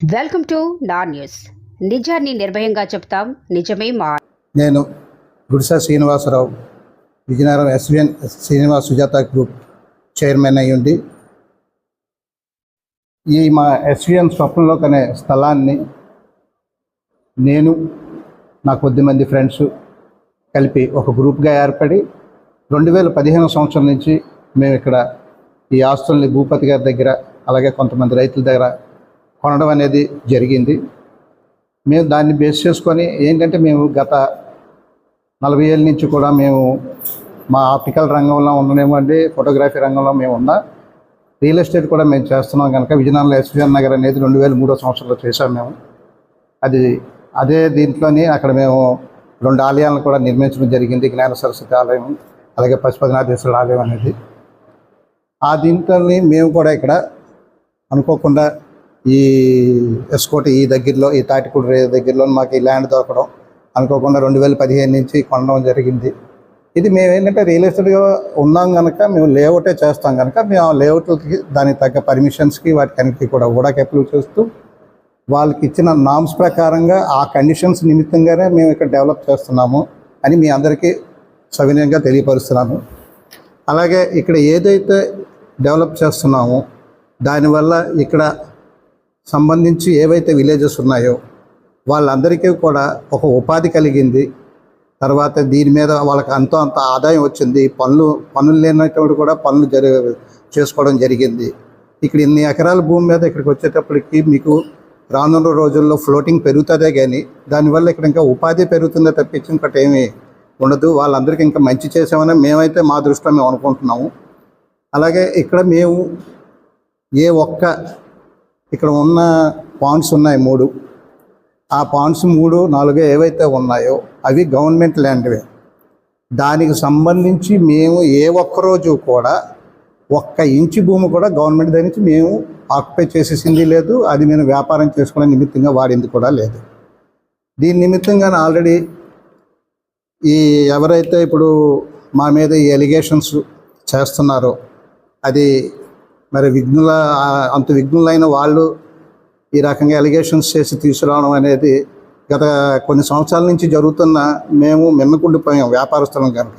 Welcome to నా news. నిజాన్ని నిర్భయంగా చెప్తాం. నిజమే మా నేను Gudisa Srinivasarao Vizianagaram SVN Srinivas Sujatha group chairman అయ్యుండి ఈ మా ఎస్విఎన్ స్వప్నలోక్ అనే స్థలాన్ని నేను నా కొద్దిమంది ఫ్రెండ్స్ కలిపి ఒక గ్రూప్గా ఏర్పడి రెండు వేల పదిహేను సంవత్సరం నుంచి మేము ఇక్కడ ఈ ఆస్తుల్ని భూపతి గారి దగ్గర అలాగే కొంతమంది రైతుల దగ్గర కొనడం అనేది జరిగింది. మేము దాన్ని బేస్ చేసుకొని ఏంటంటే మేము గత నలభై ఏళ్ళ నుంచి కూడా మేము మా ఆప్టికల్ రంగంలో ఉండనివ్వండి ఫోటోగ్రఫీ రంగంలో మేము ఉన్నా. రియల్ ఎస్టేట్ కూడా మేము చేస్తున్నాం కనుక విజయనగరంలో ఎస్విఎన్ నగర్ అనేది రెండు వేల మూడో సంవత్సరంలో చేశాం మేము. అది అదే దీంట్లోని అక్కడ మేము రెండు ఆలయాలను కూడా నిర్మించడం జరిగింది జ్ఞాన సరస్వతి ఆలయం అలాగే పశుపతినాథేశ్వరుడు ఆలయం అనేది. ఆ దీంట్లోని మేము కూడా ఇక్కడ అనుకోకుండా ఈ ఎస్కోటి ఈ దగ్గరలో ఈ తాటిపూడి దగ్గరలో మాకు ఈ ల్యాండ్ దొరకడం. అనుకోకుండా రెండు వేల పదిహేను నుంచి కొనడం జరిగింది. ఇది మేము ఏంటంటే రియల్ ఎస్టేట్గా ఉన్నాం కనుక మేము లేఅవుటే చేస్తాం కనుక మేము ఆ లేఅవుట్లకి దానికి తగ్గ పర్మిషన్స్కి వాటికన్నిటికీ కూడా ఊడకి అప్రూవ్ చేస్తూ వాళ్ళకి ఇచ్చిన నామ్స్ ప్రకారంగా ఆ కండిషన్స్ నిమిత్తంగానే మేము ఇక్కడ డెవలప్ చేస్తున్నాము అని మీ అందరికీ సవినయంగా తెలియపరుస్తున్నాను. అలాగే ఇక్కడ ఏదైతే డెవలప్ చేస్తున్నామో దానివల్ల ఇక్కడ సంబంధించి ఏవైతే విలేజెస్ ఉన్నాయో వాళ్ళందరికీ కూడా ఒక ఉపాధి కలిగింది. తర్వాత దీని మీద వాళ్ళకి అంతో అంత ఆదాయం వచ్చింది. పనులు పనులు లేనటువంటి కూడా పనులు జరి చేసుకోవడం జరిగింది. ఇక్కడ ఇన్ని ఎకరాల భూమి మీద ఇక్కడికి వచ్చేటప్పటికి మీకు రానున్న రోజుల్లో ఫ్లోటింగ్ పెరుగుతుందే కానీ దానివల్ల ఇక్కడ ఇంకా ఉపాధి పెరుగుతుందే తప్పించి ఇంకటి ఏమీ ఉండదు. వాళ్ళందరికీ ఇంకా మంచి చేసామని మేమైతే మా దృష్టిలో మేము అనుకుంటున్నాము. అలాగే ఇక్కడ మేము ఏ ఒక్క ఇక్కడ ఉన్న పాండ్స్ ఉన్నాయి మూడు. ఆ పాండ్స్ మూడు నాలుగు ఏవైతే ఉన్నాయో అవి గవర్నమెంట్ ల్యాండ్వే. దానికి సంబంధించి మేము ఏ ఒక్క రోజు కూడా ఒక్క ఇంచు భూమి కూడా గవర్నమెంట్ దగ్గర నుంచి మేము ఆక్యుపై చేసేసింది లేదు. అది మేము వ్యాపారం చేసుకునే నిమిత్తంగా వాడింది కూడా లేదు. దీని నిమిత్తంగా ఆల్రెడీ ఈ ఎవరైతే ఇప్పుడు మా మీద ఈ ఎలిగేషన్స్ చేస్తున్నారో అది మరి విఘ్నుల అంత విఘ్నులైన వాళ్ళు ఈ రకంగా ఎలిగేషన్స్ చేసి తీసుకురావడం అనేది గత కొన్ని సంవత్సరాల నుంచి జరుగుతున్న మేము మిన్నకుండిపోయాం వ్యాపారస్తులం కనుక.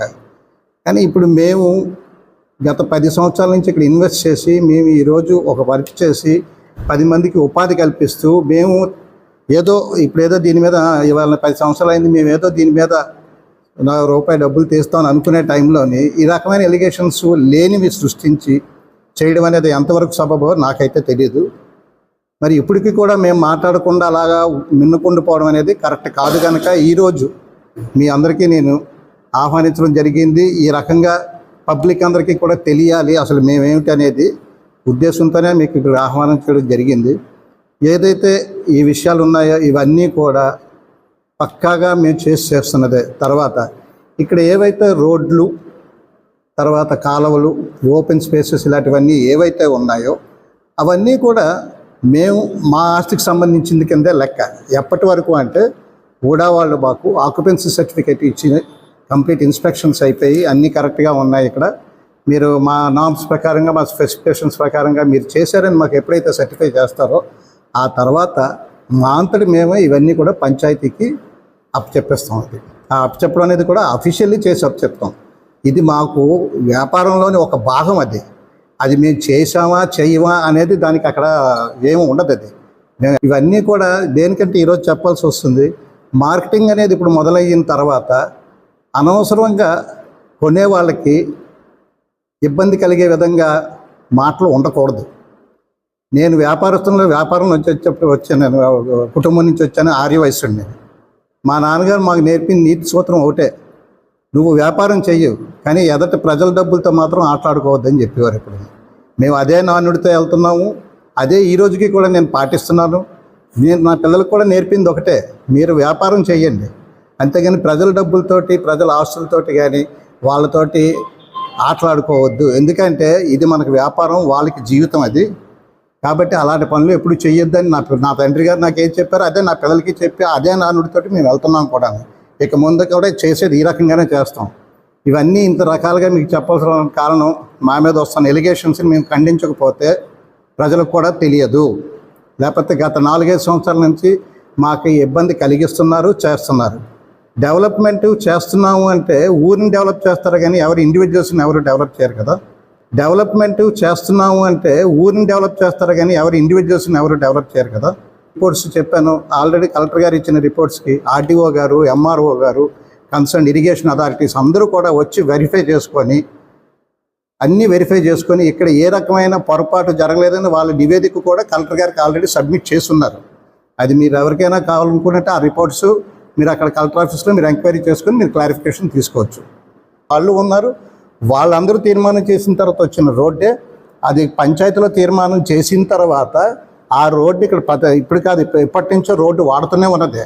కానీ ఇప్పుడు మేము గత పది సంవత్సరాల నుంచి ఇక్కడ ఇన్వెస్ట్ చేసి మేము ఈరోజు ఒక వర్క్ చేసి పది మందికి ఉపాధి కల్పిస్తూ మేము ఏదో ఇప్పుడు ఏదో దీని మీద ఇవాళ పది సంవత్సరాలు అయింది మేము ఏదో దీని మీద నా రూపాయి డబ్బులు తీస్తామని అనుకునే టైంలోని ఈ రకమైన ఎలిగేషన్స్ లేనివి సృష్టించి చేయడం అనేది ఎంతవరకు సబబో నాకైతే తెలియదు మరి ఇప్పటికీ కూడా మేము మాట్లాడకుండా అలాగా మిన్నుకుండిపోవడం అనేది కరెక్ట్ కాదు కనుక ఈరోజు మీ అందరికీ నేను ఆహ్వానించడం జరిగింది. ఈ రకంగా పబ్లిక్ అందరికీ కూడా తెలియాలి అసలు మేమేమిటి అనేది ఉద్దేశంతోనే మీకు ఇక్కడ ఆహ్వానించడం జరిగింది. ఏదైతే ఈ విషయాలు ఉన్నాయో ఇవన్నీ కూడా పక్కాగా మేము చేసి చేస్తున్నదే. తర్వాత ఇక్కడ ఏవైతే రోడ్లు తర్వాత కాలువలు ఓపెన్ స్పేసెస్ ఇలాంటివన్నీ ఏవైతే ఉన్నాయో అవన్నీ కూడా మేము మా ఆస్తికి సంబంధించింది కిందే లెక్క. ఎప్పటి వరకు అంటే కూడా వాళ్ళు మాకు ఆక్యుపెన్సీ సర్టిఫికేట్ ఇచ్చి కంప్లీట్ ఇన్స్పెక్షన్స్ అయిపోయి అన్నీ కరెక్ట్గా ఉన్నాయి ఇక్కడ. మీరు మా నామ్స్ ప్రకారంగా మా స్పెసిఫికేషన్స్ ప్రకారంగా మీరు చేశారని మాకు ఎప్పుడైతే సర్టిఫై చేస్తారో ఆ తర్వాత మా అంతటి మేము ఇవన్నీ కూడా పంచాయతీకి అప్పచెప్పేస్తాం. అది ఆ అప్పచెప్పడం అనేది కూడా అఫీషియల్లీ చేసి అప్పచెప్తాం. ఇది మాకు వ్యాపారంలోని ఒక భాగం అది. అది మేము చేసామా చేయమా అనేది దానికి అక్కడ ఏమి ఉండదు అది. మేము ఇవన్నీ కూడా దేనికంటే ఈరోజు చెప్పాల్సి వస్తుంది మార్కెటింగ్ అనేది ఇప్పుడు మొదలయ్యిన తర్వాత అనవసరంగా కొనే వాళ్ళకి ఇబ్బంది కలిగే విధంగా మాటలు ఉండకూడదు. నేను వ్యాపారస్తుల్లో వ్యాపారం నుంచి వచ్చేప్పుడు వచ్చాను నేను కుటుంబం నుంచి వచ్చాను ఆర్య వయసు నేను మా నాన్నగారు మాకు నేర్పిన నీతి సూత్రం ఒకటే నువ్వు వ్యాపారం చెయ్యు కానీ ఎదట ప్రజల డబ్బులతో మాత్రం ఆటలాడుకోవద్దని చెప్పేవారు ఇప్పుడు మేము అదే నానుడితో వెళ్తున్నాము అదే ఈ రోజుకి కూడా నేను పాటిస్తున్నాను. నేను నా పిల్లలకు కూడా నేర్పింది ఒకటే మీరు వ్యాపారం చేయండి అంతేగాని ప్రజల డబ్బులతోటి ప్రజల ఆస్తులతోటి కానీ వాళ్ళతోటి ఆటలాడుకోవద్దు. ఎందుకంటే ఇది మనకు వ్యాపారం వాళ్ళకి జీవితం అది. కాబట్టి అలాంటి పనులు ఎప్పుడు చెయ్యొద్దని నా నా తండ్రి గారు నాకు ఏం చెప్పారో అదే నా పిల్లలకి చెప్పి అదే నానుడితోటి మేము వెళ్తున్నాం కూడా ఇక ముందు కూడా చేసేది ఈ రకంగానే చేస్తాం. ఇవన్నీ ఇంత రకాలుగా మీకు చెప్పాల్సిన కారణం మా మీద వస్తున్న ఎలిగేషన్స్ని మేము ఖండించకపోతే ప్రజలకు కూడా తెలియదు. లేకపోతే గత నాలుగైదు సంవత్సరాల నుంచి మాకు ఇబ్బంది కలిగిస్తున్నారు చేస్తున్నారు. డెవలప్మెంట్ చేస్తున్నాము అంటే ఊరిని డెవలప్ చేస్తారు కానీ ఎవరు ఇండివిజువల్స్ని ఎవరు డెవలప్ చేయరు కదా. డెవలప్మెంట్ చేస్తున్నాము అంటే ఊరిని డెవలప్ చేస్తారు కానీ ఎవరు ఇండివిజువల్స్ని ఎవరు డెవలప్ చేయరు కదా. రిపోర్ట్స్ చెప్పాను. ఆల్రెడీ కలెక్టర్ గారు ఇచ్చిన రిపోర్ట్స్కి ఆర్డీఓ గారు ఎంఆర్ఓ గారు కన్సర్న్ ఇరిగేషన్ అథారిటీస్ అందరూ కూడా వచ్చి వెరిఫై చేసుకొని అన్నీ వెరిఫై చేసుకొని ఇక్కడ ఏ రకమైన పొరపాటు జరగలేదని వాళ్ళ నివేదిక కూడా కలెక్టర్ గారికి ఆల్రెడీ సబ్మిట్ చేస్తున్నారు. అది మీరు ఎవరికైనా కావాలనుకుంటే ఆ రిపోర్ట్స్ మీరు అక్కడ కలెక్టర్ ఆఫీస్లో మీరు ఎంక్వైరీ చేసుకొని మీరు క్లారిఫికేషన్ తీసుకోవచ్చు. వాళ్ళు ఉన్నారు. వాళ్ళందరూ తీర్మానం చేసిన తర్వాత వచ్చిన రోడ్డే అది పంచాయతీలో తీర్మానం చేసిన తర్వాత ఆ రోడ్డు ఇక్కడ ఇప్పుడు కాదు ఇప్ప- ఇప్పటి నుంచో రోడ్డు వాడుతూనే ఉన్నదే.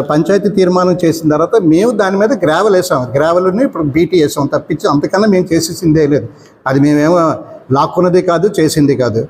పంచాయతీ తీర్మానం చేసిన తర్వాత మేము దాని మీద గ్రావెల్ వేసాం. గ్రావెల్ని ఇప్పుడు బీటీ వేసాం. తప్పించి అంతకన్నా మేము చేసేసిందే లేదు. అది మేమేమో లాక్కున్నది కాదు చేసింది కాదు.